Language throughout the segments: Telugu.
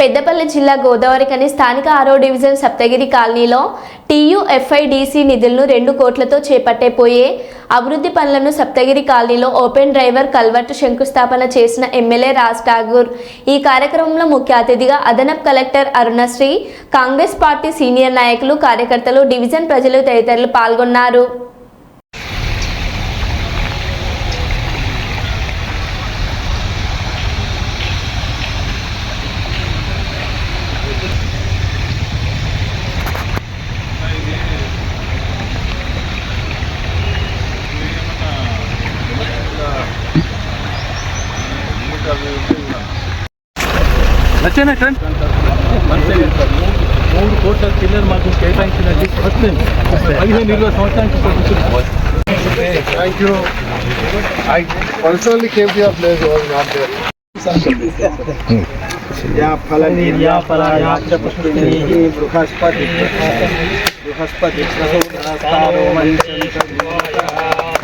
పెద్దపల్లి జిల్లా గోదావరికని స్థానిక ఆరో డివిజన్ సప్తగిరి కాలనీలో టీయూఎఫ్ఐడిసి నిధులను రెండు కోట్లతో చేపట్టే పోయే అభివృద్ధి పనులను సప్తగిరి కాలనీలో ఓపెన్ డ్రైవర్ కల్వర్టు శంకుస్థాపన చేసిన ఎమ్మెల్యే రాజ్ ఠాగూర్. ఈ కార్యక్రమంలో ముఖ్య అతిథిగా అదనపు collector Arunasri Congress party senior నాయకులు కార్యకర్తలు డివిజన్ ప్రజలు తదితరులు పాల్గొన్నారు. నచ్చేనా ట్రెండ్ మూడు కోట్ల చిల్లర మాకు కేటాయించినది ఫస్ట్ టైం పదిహేను ఇరవై సంవత్సరానికి ప్రభుత్వం Thank you. I personally came to your place, I was not there. या फलनीर या फला या च पुष्पिणी बृहस्पति बृहस्पति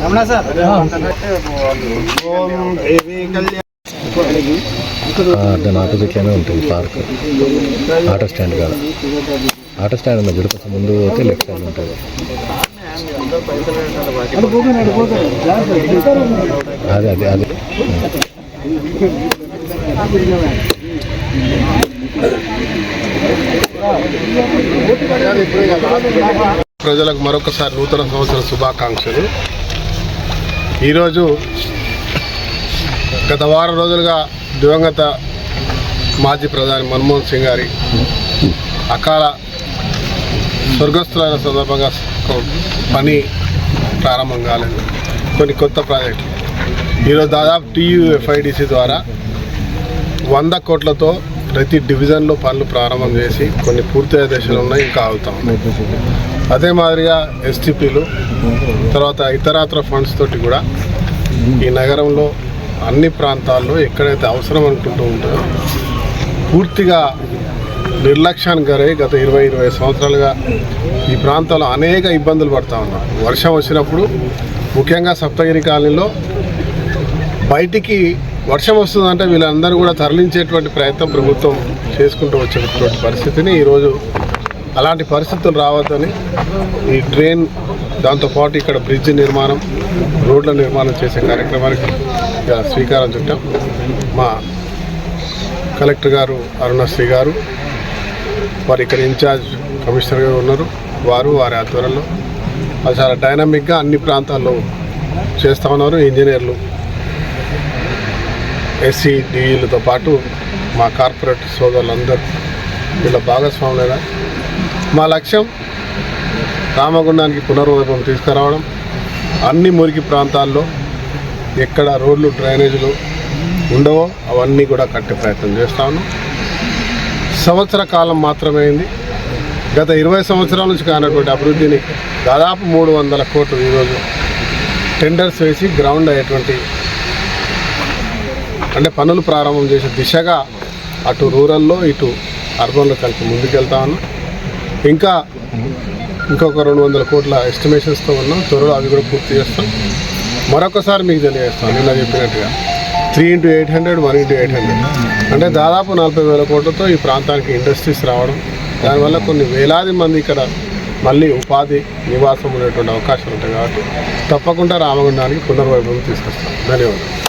రమణ సార్ ఓం దాని ఆపోజిట్లోనే ఉంటుంది పార్క్. ఆటో స్టాండ్ కాడ. ఆటో స్టాండ్ ఉంది గుడి కొంచెం ముందు పోతే లెఫ్ట్ సైడ్ ఉంటుంది. అదే అదే అదే. ప్రజలకు మరొకసారి నూతన సంవత్సర శుభాకాంక్షలు. ఈరోజు గత వారం రోజులుగా దివంగత మాజీ ప్రధాని మన్మోహన్ సింగ్ గారి అకాల స్వర్గస్థులైన సందర్భంగా పని ప్రారంభం కాలేదు. కొన్ని కొత్త ప్రాజెక్టులు. ఈరోజు దాదాపు టీయూఎఫ్ఐడిసి ద్వారా వంద కోట్లతో ప్రతి డివిజన్లో పనులు ప్రారంభం చేసి కొన్ని పూర్తయ్యే దశలు ఉన్నాయి ఇంకా ఆగుతా ఉన్నాయి అదే మాదిరిగా ఎస్టీపీలు తర్వాత ఇతరాతర ఫండ్స్ తోటి కూడా ఈ నగరంలో అన్ని ప్రాంతాల్లో ఎక్కడైతే అవసరం అనుకుంటూ ఉంటారో పూర్తిగా నిర్లక్ష్యానికి గరై గత ఇరవై ఇరవై సంవత్సరాలుగా ఈ ప్రాంతంలో అనేక ఇబ్బందులు పడుతూ ఉన్నారు వర్షం వచ్చినప్పుడు ముఖ్యంగా సప్తగిరి కాలనీలో బయటికి వర్షం వస్తుందంటే వీళ్ళందరూ కూడా తరలించేటువంటి ప్రయత్నం ప్రభుత్వం చేసుకుంటూ వచ్చేటటువంటి పరిస్థితిని ఈరోజు అలాంటి పరిస్థితులు రావద్దని ఈ ట్రైన్ దాంతోపాటు ఇక్కడ బ్రిడ్జ్ నిర్మాణం రోడ్ల నిర్మాణం చేసే కార్యక్రమానికి ఇక చుట్టాం. మా కలెక్టర్ గారు అరుణశ్రీ గారు వారు ఇక్కడ ఇన్ఛార్జ్ కమిషనర్ గారు ఉన్నారు. వారు వారి ఆధ్వర్యంలో అది చాలా డైనమిక్గా అన్ని ప్రాంతాల్లో చేస్తూ ఉన్నారు. ఇంజనీర్లు ఎస్సీ డిఈలతో పాటు మా కార్పొరేట్ సోదరులందరూ వీళ్ళ భాగస్వాములైన మా లక్ష్యం రామగుండానికి పునర్వైభవం తీసుకురావడం. అన్ని మురికి ప్రాంతాల్లో ఎక్కడ రోడ్లు డ్రైనేజీలు ఉండవో అవన్నీ కూడా కట్టే ప్రయత్నం చేస్తా ఉన్నాం. సంవత్సర కాలం మాత్రమే అయింది. గత ఇరవై సంవత్సరాల నుంచి కానటువంటి అభివృద్ధిని దాదాపు మూడు వందల కోట్లు ఈరోజు టెండర్స్ వేసి గ్రౌండ్ అయ్యేటువంటి అంటే పనులు ప్రారంభం చేసే దిశగా అటు రూరల్లో ఇటు అర్బన్లో కలిపి ముందుకెళ్తా ఉన్నాం. ఇంకా ఇంకొక రెండు వందల కోట్ల ఎస్టిమేషన్స్తో ఉన్నాం. త్వరలో అవి కూడా పూర్తి చేస్తాం. మరొకసారి మీకు తెలియజేస్తాం నిన్న చెప్పినట్టుగా. Three into eight hundred one into eight hundred అంటే దాదాపు నలభై వేల కోట్లతో ఈ ప్రాంతానికి ఇండస్ట్రీస్ రావడం దానివల్ల కొన్ని వేలాది మంది ఇక్కడ మళ్ళీ ఉపాధి నివాసం ఉండేటువంటి అవకాశాలు ఉంటాయి కాబట్టి తప్పకుండా రామగుండానికి పునర్వైభవం తీసుకొస్తాం. ధన్యవాదాలు.